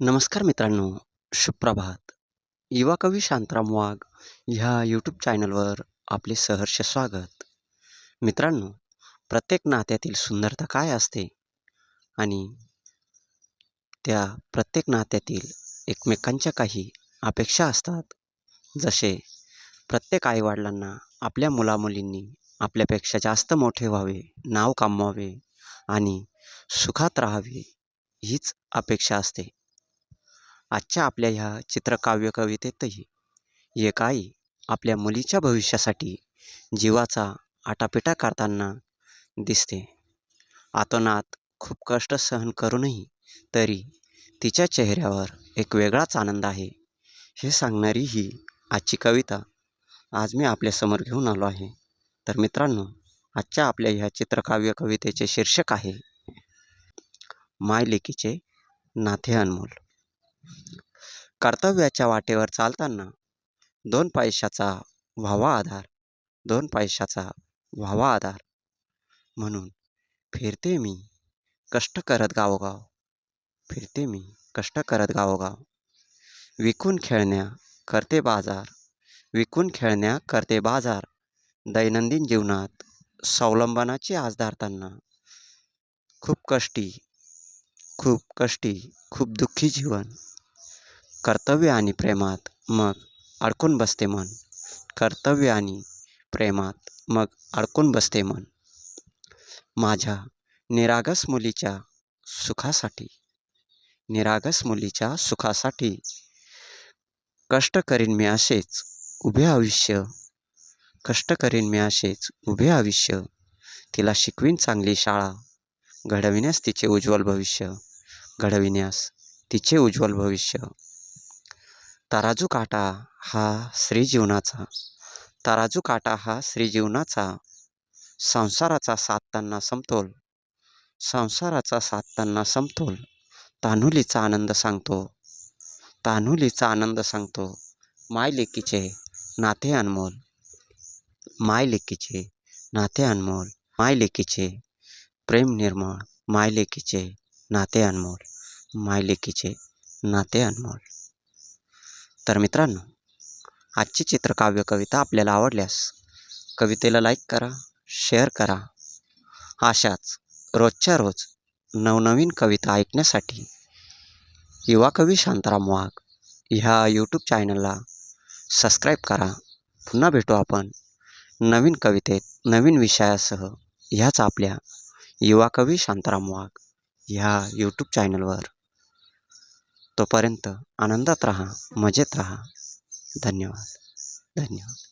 नमस्कार मित्रांनो सुप्रभात युवा कवी शांतराम वाघ ह्या यूट्यूब चॅनलवर आपले सहर्ष स्वागत. मित्रांनो प्रत्येक नात्यातील सुंदरता काय असते? आणि त्या प्रत्येक नात्यातील एकमेकांच्या काही अपेक्षा असतात. जसे प्रत्येक आईवडिलांना आपल्या मुलामुलींनी आपल्यापेक्षा जास्त मोठे व्हावे नाव कमवावे आणि सुखात राहावे हीच अपेक्षा असते. आजच्या आपल्या ह्या चित्रकाव्य कवितेतही एक आई आपल्या मुलीच्या भविष्यासाठी जीवाचा आटापिटा करताना दिसते. आतोनात खूप कष्ट सहन करूनही तरी तिच्या चेहऱ्यावर एक वेगळाच आनंद आहे. हे सांगणारी ही आजची कविता आज मी आपल्यासमोर घेऊन आलो आहे. तर मित्रांनो आजच्या आपल्या ह्या चित्रकाव्य कवितेचे शीर्षक आहे माय लेकीचे नाथे अनमोल. कर्तव्याच्या वाटेवर चालताना दोन पैशाचा व्हावा आधार दोन पैशाचा व्हावा आधार म्हणून फिरते मी कष्ट करत गावोगाव फिरते मी कष्ट करत गावोगाव. विकून खेळण्या करते बाजार विकून खेळण्या करते बाजार. दैनंदिन जीवनात स्वावलंबनाची आज धरताना खूप कष्टी खूप कष्टी खूप दुःखी जीवन. कर्तव्य आणि प्रेमात मग अडकून बसते मन. कर्तव्य आणि प्रेमात मग अडकून बसते मन. माझ्या निरागस मुलीच्या सुखासाठी निरागस मुलीच्या सुखासाठी कष्ट करीन मी असेच उभे आयुष्य कष्ट करीन मी असेच उभे आयुष्य. तिला शिकवीन चांगली शाळा घडविण्यास तिचे उज्ज्वल भविष्य घडविण्यास तिचे उज्ज्वल भविष्य. तराजू काटा हा स्त्री जीवनाचा तराजू काटा हा श्री जीवनाचा संसाराचा साधताना समतोल. संसाराचा साधताना समतोल. तान्हुलीचा आनंद सांगतो. तान्हुलीचा आनंद सांगतो. माय लेकीचे नाते अनमोल. माय लेकीचे नाते अनमोल. माय लेकीचे प्रेम निर्मळ. माय लेकीचे नाते अनमोल. माय लेकीचे नाते अनमोल. तर मित्रांनो आजची चित्रकाव्य कविता आपल्याला आवडल्यास कवितेला लाईक करा शेअर करा. अशाच रोजच्या रोज नवनवीन कविता ऐकण्यासाठी युवा कवी शांताराम वाघ ह्या यूट्यूब चॅनलला सबस्क्राईब करा. पुन्हा भेटू आपण नवीन कवितेत नवीन विषयासह ह्याच आपल्या युवा कवी शांताराम वाघ ह्या यूट्यूब चॅनलवर तोपर्यंत आनंदात राहा मजेत राहा. धन्यवाद. धन्यवाद.